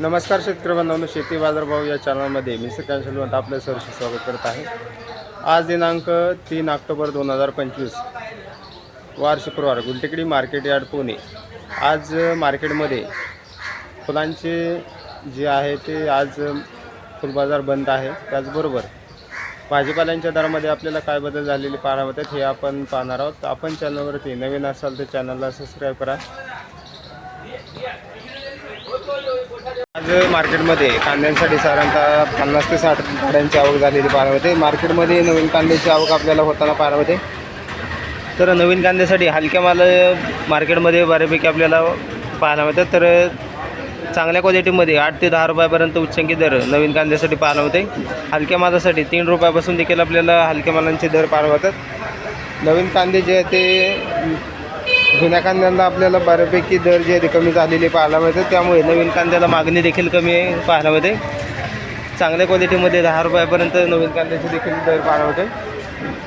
नमस्कार शेतकरी बांधवांनो शेती बाजारभाव या चॅनलमध्ये मी सकाळ सलवंत आपलं सहर्ष स्वागत करत आहे. आज दिनांक तीन ऑक्टोबर दोन हजार पंचवीस वार शुक्रवार गुलटेकडी मार्केट यार्ड पुणे. आज मार्केटमध्ये फुलांचे जे आहे ते आज फुलबाजार बंद आहे. त्याचबरोबर भाजीपाल्यांच्या दरामध्ये आपल्याला काय बदल झालेले पाहायला होतात हे आपण पाहणार आहोत. आपण चॅनलवरती नवीन असाल तर चॅनलला सबस्क्राईब करा. आज मार्केटमध्ये कांद्यांसाठी साधारणतः पन्नास ते साठ गाड्यांची आवक झालेली पाहायला होते मार्केटमध्ये नवीन कांद्याची आवक आपल्याला होताना पाहायला होते तर नवीन कांद्यासाठी हलक्या माल मार्केटमध्ये बऱ्यापैकी आपल्याला पाहायला मिळतात. तर चांगल्या क्वालिटीमध्ये आठ ते दहा रुपयापर्यंत उच्चांकी दर नवीन कांद्यासाठी पाहायला होते हलक्या मालासाठी तीन रुपयापासून देखील आपल्याला हलक्या मालांचे दर पाहायला होतात नवीन कांदे जे आहे ते जुन्या कांद्यांना आपल्याला बऱ्यापैकी दर जे आहे कमी झालेले पाहायला मिळते त्यामुळे नवीन कांद्याला मागणी देखील कमी आहे पाहायला मिळते. चांगल्या क्वालिटीमध्ये दहा रुपयापर्यंत नवीन कांद्याचे देखील दर पाहायला होते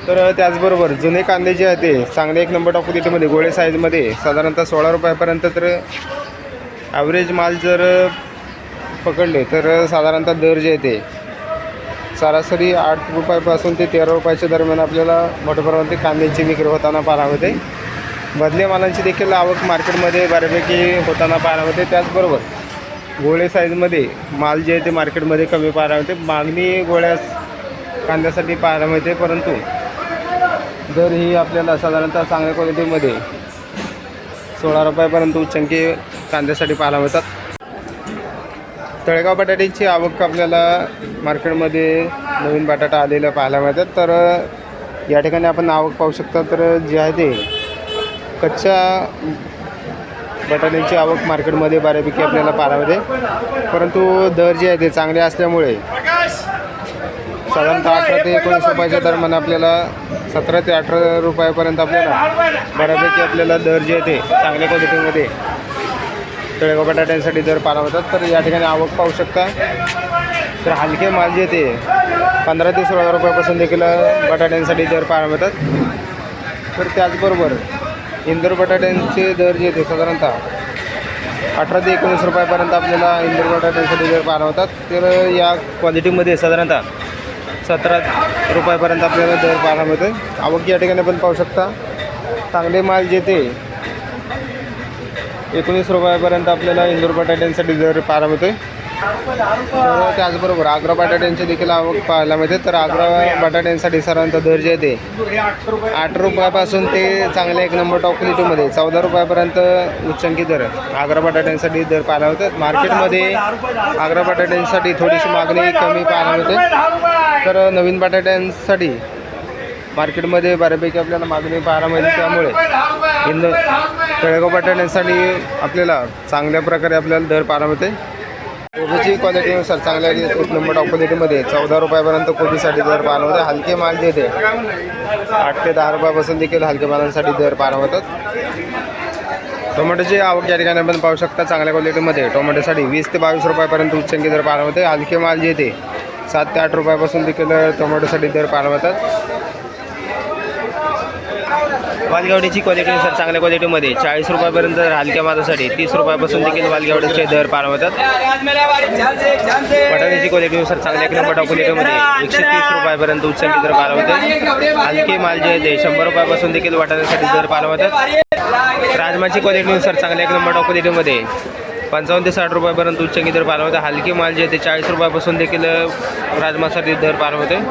तर त्याचबरोबर जुने कांदे जे आहेत ते चांगले एक नंबर टॉप क्वालिटीमध्ये गोळे साईजमध्ये साधारणतः सोळा रुपयापर्यंत तर ॲव्हरेज माल जर पकडले तर साधारणतः दर जे आहे ते सरासरी आठ रुपयापासून ते तेरा रुपयाच्या दरम्यान आपल्याला मोठ्या प्रमाणात कांद्याची विक्री होताना पाहायला होते बदल्या मालांची देखील आवक मार्केटमध्ये बऱ्यापैकी होताना पाहायला होते त्याचबरोबर गोळे साईजमध्ये माल जे आहे ते मार्केटमध्ये कमी पाहायला मिळते. मागणी गोळ्या कांद्यासाठी पाहायला मिळते. परंतु दर ही आपल्याला साधारणतः चांगल्या क्वालिटीमध्ये सोळा रुपयापर्यंत उच्चंकी कांद्यासाठी पाहायला मिळतात. तळेगाव बटाट्याची आवक आपल्याला मार्केटमध्ये नवीन बटाटा आलेला पाहायला मिळतात. तर या ठिकाणी आपण आवक पाहू शकता. तर जे आहे ते कच्च्या बटाट्याची आवक मार्केटमध्ये बऱ्यापैकी आपल्याला पाहायला परंतु दर जे आहे ते चांगले असल्यामुळे साधारणतः अठरा ते एकोणीस रुपयाच्या दरम्यान आपल्याला सतरा ते अठरा रुपयापर्यंत आपल्याला बऱ्यापैकी आपल्याला दर जे आहे ते चांगल्या क्वालिटीमध्ये तळेगाव बटाट्यांसाठी दर पाला होतात तर या ठिकाणी आवक पाहू शकता. तर हलके माल जे ते पंधरा ते सोळा रुपयापासून देखील बटाट्यांसाठी दर पाहायला तर त्याचबरोबर इंदोर बटाट्यांचे दर जे होते साधारणतः अठरा ते एकोणीस रुपयापर्यंत आपल्याला इंदोर बटाट्यांसाठी दर पाहायला होतात तर या क्वालिटीमध्ये साधारणतः सतरा रुपयापर्यंत आपल्याला दर पाहायला मिळते आवक या ठिकाणी पण पाहू शकता. चांगले माल जे ते एकोणीस रुपयापर्यंत आपल्याला इंदोर बटाट्यांसाठी दर पाहायला मिळते त्याचबरोबर आग्रा बटाट्यांची देखील आवक पाहायला मिळते. तर आग्रा बटाट्यांसाठी साधारणतः दर्जा येते आठ रुपयापासून ते चांगले एक नंबर टॉप क्वालिटीमध्ये चौदा रुपयापर्यंत उच्चांकी दर आग्रा बटाट्यांसाठी दर पाहायला मिळतात मार्केटमध्ये आग्रा बटाट्यांसाठी थोडीशी मागणी कमी पाहायला मिळते. तर नवीन बटाट्यांसाठी मार्केटमध्ये बऱ्यापैकी आपल्याला मागणी पाहायला मिळते. त्यामुळे इंद तळेगाव बटाट्यांसाठी आपल्याला चांगल्या प्रकारे आपल्याला दर पाहायला मिळते. कोबीची क्वालिटीनुसार चांगल्या एक नंबर टॉप क्वालिटीमध्ये चौदा रुपयापर्यंत कोबीसाठी दर पाहायला हलके माल जे ते आठ ते दहा रुपयापासून देखील हलके मालांसाठी दर पाहायला होतात. टोमॅटोची आवक या ठिकाणी आपण पाहू शकता. चांगल्या क्वालिटीमध्ये टोमॅटोसाठी वीस ते बावीस रुपयापर्यंत उच्चांकी दर पाहायला होते हलके माल जे ते सात ते आठ रुपयापासून देखील टोमॅटोसाठी दर पार होतात. वालगावडीची क्वालिटीनुसार चांगल्या क्वालिटीमध्ये चाळीस रुपयापर्यंत हलक्या मालासाठी. तीस रुपयापासून देखील वालगावडीचे दर पारवतात होतात. बटाट्याची क्वालिटीनुसार चांगल्या एक नंबर क्वालिटीमध्ये एकशे तीस रुपयापर्यंत उच्चांकी दर पारवतात हलके माल जे आहे ते शंभर रुपयापासून देखील वाटाण्यासाठी दर पारवतात होतात. राजमाची क्वालिटीनुसार चांगल्या एक नंबर क्वालिटीमध्ये पंचावन्न ते साठ रुपयापर्यंत उच्चांकी दर पारवतात हलके माल जे आहे ते चाळीस रुपयापासून देखील राजमासाठी दर पाहायला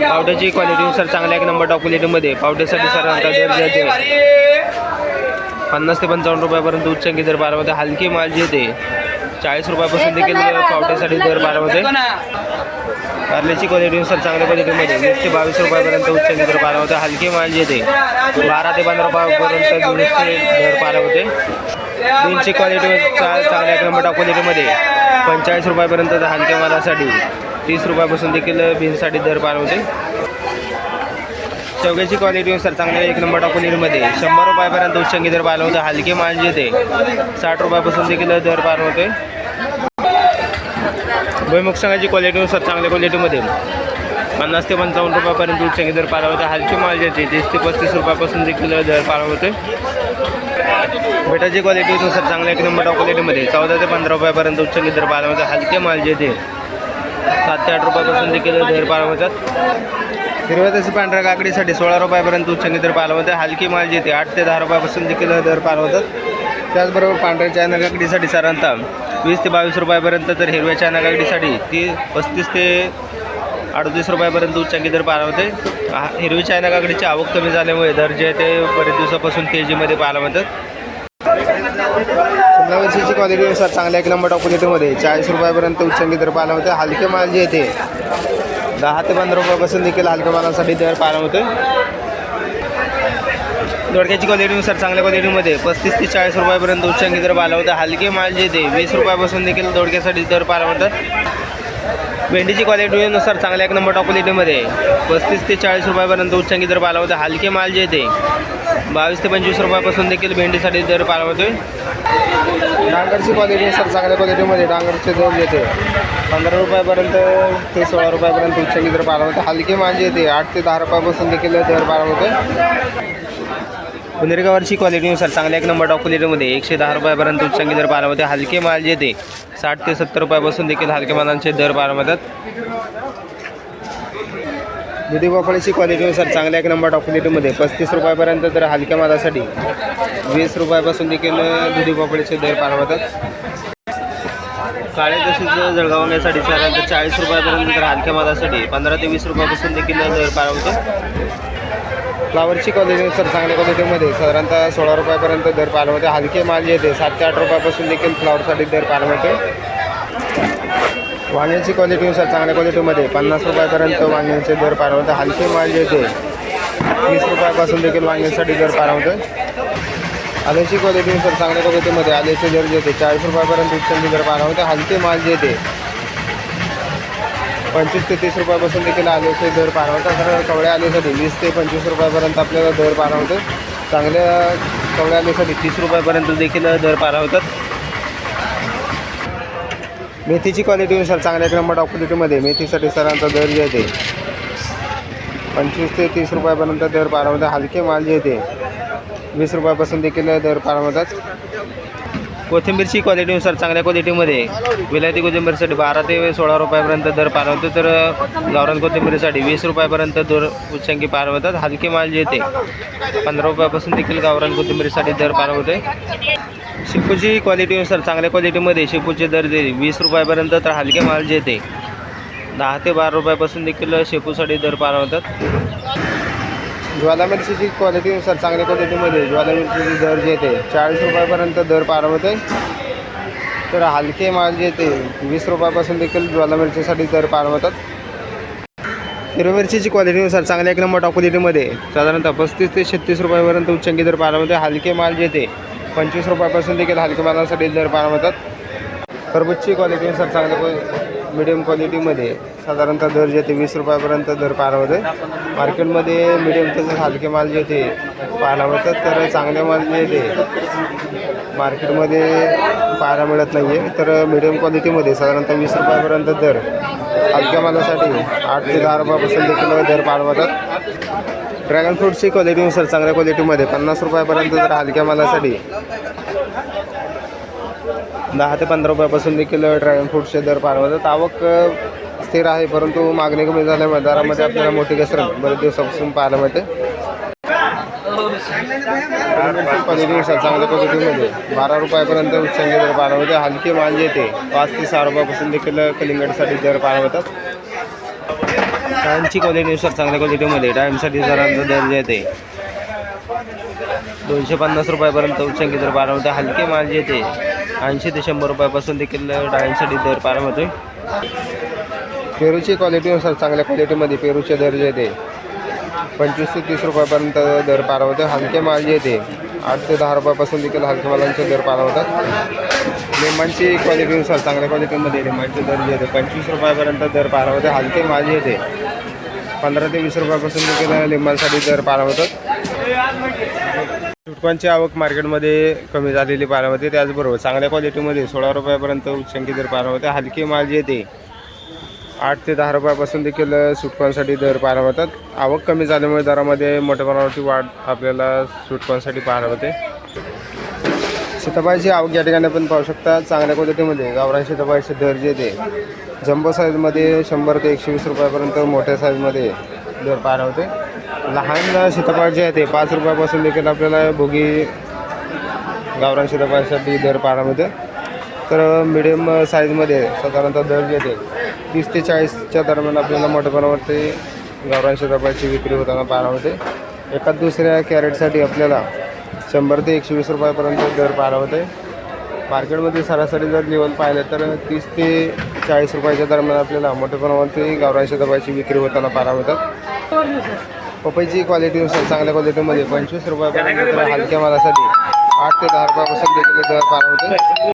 पावट्याची क्वालिटीनुसार चांगल्या एक नंबर टॉप क्वालिटीमध्ये पावट्यासाठी साधारणतः पन्नास ते पंचावन्न रुपयापर्यंत उच्चांकी दर बारामध्ये. हलके माल जे ते चाळीस रुपयापासून देखील पावट्यासाठी दर बारामध्ये. कारल्याची क्वालिटीनुसार चांगल्या क्वालिटीमध्ये वीस ते बावीस रुपयापर्यंत उच्चांकी दर होते हलके माल जे ते बारा ते पंधरा रुपयापर्यंत वीसचे दर होते बीनची क्वालिटी चांगल्या एक नंबर टॉप क्वालिटीमध्ये पंचेचाळीस रुपयापर्यंत हलक्या मालासाठी. तीस रुपयापासून देखील बीनसाठी दर पार होते शेवग्याची क्वालिटीनुसार चांगल्या एक नंबर टाकूनमध्ये शंभर रुपयापर्यंत उच्चंगी दर पाहिलं होतं हलके माल ते साठ रुपयापासून देखील दर पार होते भुईमुख संघाची क्वालिटीनुसार चांगल्या क्वालिटीमध्ये पन्नास ते पंचावन्न रुपयापर्यंत उच्चंगी दर पार होते हलके माल ते तीस ते पस्तीस रुपयापासून देखील दर पार होते बेटाची क्वालिटीनुसार चांगल्या एक नंबर क्वालिटीमध्ये चौदा ते पंधरा रुपयापर्यंत उच्चंगी दर पाहायला हलके माल जे ते सात ते आठ रुपयापासून देखील दर पाहायला मिळतात. हिरव्या तसे पांढऱ्या काकडीसाठी सोळा रुपयापर्यंत उच्च दर पाहायला मिळते. हलकी माल जी ते आठ ते दहा रुपयापासून देखील दर पाहायला होतात त्याचबरोबर पांढऱ्या चायना काकडीसाठी साधारणतः वीस ते बावीस रुपयापर्यंत तर हिरव्या चायना काकडीसाठी ती पस्तीस ते अडतीस रुपयापर्यंत उच्चांकी दर पाहायला मिळते. हा- हिरवी चायना काकडीची आवक कमी झाल्यामुळे दर जे ते बरेच दिवसापासून तेजीमध्ये पाहायला मिळतात. शिमला मिरचीची क्वालिटीनुसार चांगल्या एक नंबर टॉप चाळीस रुपयापर्यंत उच्चांकी दर पाहायला होते. हलके माल जे येते दहा ते पंधरा रुपयापासून देखील हलक्या मालासाठी दर पाहायला होते. दोडक्याची क्वालिटीनुसार चांगल्या क्वालिटीमध्ये पस्तीस ते चाळीस रुपयापर्यंत उच्चांकी दर पाहायला होता. हलके माल जे येते वीस रुपयापासून देखील दोडक्यासाठी दर पाहायला मिळतात भेंडीची क्वालिटीनुसार चांगल्या एक नंबर टॉप क्वालिटीमध्ये पस्तीस ते चाळीस रुपयापर्यंत उच्चांकी दर पाहायला होता हलके माल जे ते बावीस ते पंचवीस रुपयापासून देखील भेंडीसाठी दर पाहायला होतोय डांगरची क्वालिटीनुसार चांगल्या क्वालिटीमध्ये डांगरचे दर येते. पंधरा रुपयापर्यंत ते सोळा रुपयापर्यंत उच्चांकी दर पाहायला होतं हलके माल जे येते आठ ते दहा रुपयापासून देखील दर पाहायला होते पुनेरगावरची क्वालिटीनुसार चांगल्या एक नंबर टॉप क्वालिटीमध्ये एकशे दहा रुपयापर्यंत उच्चांकी दर पाहायला होते हलके माल जे ते साठ ते सत्तर रुपयापासून देखील हलके मालांचे दर पार मिळतात दुधी भोपळ्याची क्वालिटीनुसार चांगल्या एक नंबर टॉप क्वालिटीमध्ये पस्तीस रुपयापर्यंत तर हलक्या मालासाठी वीस रुपयापासून देखील दुधी भोपळ्याचे दर पार मिळतात काळे तसेच जळगावण्यासाठी साधारणतः चाळीस रुपयापर्यंत तर हलक्या मालासाठी पंधरा ते वीस रुपयापासून देखील दर पार मिळतो फ्लावरची क्वालिटीनुसार चांगल्या क्वालिटीमध्ये साधारणतः सोळा रुपयापर्यंत दर पाहायला मिळते. हलके माल जे येते सात ते आठ रुपयापासून देखील फ्लावरसाठी दर पाहायला मिळते. वांग्याची क्वालिटीनुसार चांगल्या क्वालिटीमध्ये पन्नास रुपयापर्यंत वांग्यांचे दर पाहायला मिळते. हलके माल जे येते वीस रुपयापासून देखील वांग्यांसाठी दर पाहायला मिळते. आल्याची क्वालिटीनुसार चांगल्या क्वालिटीमध्ये आल्याचे दर जे येते चाळीस रुपयापर्यंत उच्चांकी दर पाहायला मिळते. हलके माल जे येते पंचवीस ते तीस रुपयापासून देखील आल्याचे दर पाहायला तर कवळ्या आलूसाठी वीस ते पंचवीस रुपयापर्यंत आपल्याला दर पाहायला चांगल्या कवळ्या आलूसाठी तीस रुपयापर्यंत देखील दर पारावतात मेथीची क्वालिटीनुसार चांगल्या क्रमांक नंबर क्वालिटीमध्ये मेथीसाठी सरांचा दर जे येते पंचवीस ते तीस रुपयापर्यंत दर पाहायला हलके माल जे येते वीस रुपयापासून देखील दर पारावतात कोथिंबीरची क्वालिटीनुसार चांगल्या क्वालिटीमध्ये विलायती कोथिंबीरसाठी बारा ते सोळा रुपयापर्यंत दर पार तर गावरान कोथिंबीरसाठी वीस रुपयापर्यंत दर उच्चांकी पार होतात हलके माल जे येते पंधरा रुपयापासून देखील गावरान कोथिंबीरसाठी दर पारवते शेपूची क्वालिटीनुसार चांगल्या क्वालिटीमध्ये शेपूचे दर दे वीस रुपयापर्यंत तर हलके माल जे येते दहा ते बारा रुपयापासून देखील शेपूसाठी दर पारवतात. होतात ज्वाला मिरचीची क्वालिटीनुसार चांगल्या क्वालिटीमध्ये ज्वालामिरचीची दर जे येते चाळीस रुपयापर्यंत दर पार होते. तर हलके माल जे येते वीस रुपयापासून देखील ज्वाला मिरचीसाठी दर पार होतात. हिरवी मिरचीची क्वालिटीनुसार चांगल्या एक नंबर टॉप क्वालिटीमध्ये साधारणतः पस्तीस ते छत्तीस रुपयापर्यंत उच्चंकी दर पार होते. हलके माल जे येते पंचवीस रुपयापासून देखील हलके मालासाठी दर पार होतात. खरबूजची क्वालिटीनुसार चांगल्या मिडियम क्वालिटीमध्ये साधारणतः दर जे ते वीस रुपयापर्यंत दर पार होते मार्केटमध्ये मिडियम तसंच हलके माल जे ते पाहायला मिळतात तर चांगले माल जे ते मार्केटमध्ये पाहायला मिळत नाही आहे तर मिडियम क्वालिटीमध्ये साधारणतः वीस रुपयापर्यंत दर हलक्या मालासाठी आठ ते दहा रुपयापासून देखील दर पार ड्रॅगन फ्रूटची क्वालिटीनुसार चांगल्या क्वालिटीमध्ये पन्नास रुपयापर्यंत जर हलक्या मालासाठी दहा ते पंधरा रुपयापासून देखील ड्रॅगन फ्रूटचे दर पार होतात आवक स्थिर आहे परंतु मागणी कमी झाल्यामुळे दरामध्ये आपल्याला मोठी घसरण बरेच दिवसापासून पाहायला मिळते. क्वालिटीनुसार चांगल्या क्वालिटीमध्ये बारा रुपयापर्यंत उच्चांचे दर पाहायला होते हलके मांजे येते पाच ते सहा रुपयापासून देखील कलिंगडसाठी दर पार होतात डायमची क्वालिटीनुसार चांगल्या क्वालिटीमध्ये डायमसाठी जरांचा दर जे येते दोनशे पन्नास रुपयापर्यंत उच्चांकी दर पाहायला होते हलके मांजे येते ऐंशी ते शंभर रुपयापासून देखील डाळींसाठी दर पार पेरूची क्वालिटीनुसार चांगल्या क्वालिटीमध्ये पेरूचे दर जे येते पंचवीस ते तीस रुपयापर्यंत दर पार होते हलके माल जे येते आठ ते दहा रुपयापासून देखील हलके मालांचे दर पार होतात लिंबांची क्वालिटीनुसार चांगल्या क्वालिटीमध्ये लिंबांचे दर जे येते पंचवीस रुपयापर्यंत दर पार होते हलके माल जे येते पंधरा ते वीस रुपयापासून देखील लिंबांसाठी दर पार सुटकांची आवक मार्केटमध्ये कमी झालेली पाहायला होते त्याचबरोबर चांगल्या क्वालिटीमध्ये सोळा रुपयापर्यंत उच्चांकी दर पाहायला होते हलके माल जे येते आठ ते दहा रुपयापासून देखील सुटकांसाठी दर पाहायला होतात आवक कमी झाल्यामुळे दरामध्ये मोठ्या प्रमाणावरती वाढ आपल्याला सुटकांसाठी पाहायला होते सीताबाईची आवक या ठिकाणी पण पाहू शकता. चांगल्या क्वालिटीमध्ये गावरान सीताबाईचे दर जे ते जम्बो साईजमध्ये शंभर ते एकशे वीस रुपयापर्यंत मोठ्या साईजमध्ये दर पाहायला होते लहान सीताफळ जे आहे ते पाच रुपयापासून देखील आपल्याला भोगी गावरान सीताफळासाठी दर पाहायला तर मिडियम साईजमध्ये साधारणतः दर जे ते तीस ते चाळीसच्या दरम्यान आपल्याला मोठ्या प्रमाणावरती गावरान सीताफळाची विक्री होताना पाहायला होते एखाद दुसऱ्या कॅरेटसाठी आपल्याला शंभर ते एकशे वीस रुपयापर्यंत दर पाहायला होते मार्केटमध्ये सरासरी जर लेवल पाहिलं तर तीस ते चाळीस रुपयाच्या दरम्यान आपल्याला मोठ्या प्रमाणावरती गावरान सीताफळाची विक्री होताना पाहायला होतात पपईची क्वालिटीनुसार चांगल्या क्वालिटीमध्ये पंचवीस रुपयापर्यंत हलक्या मालासाठी आठ ते दहा रुपयापासून देखील दर पार होते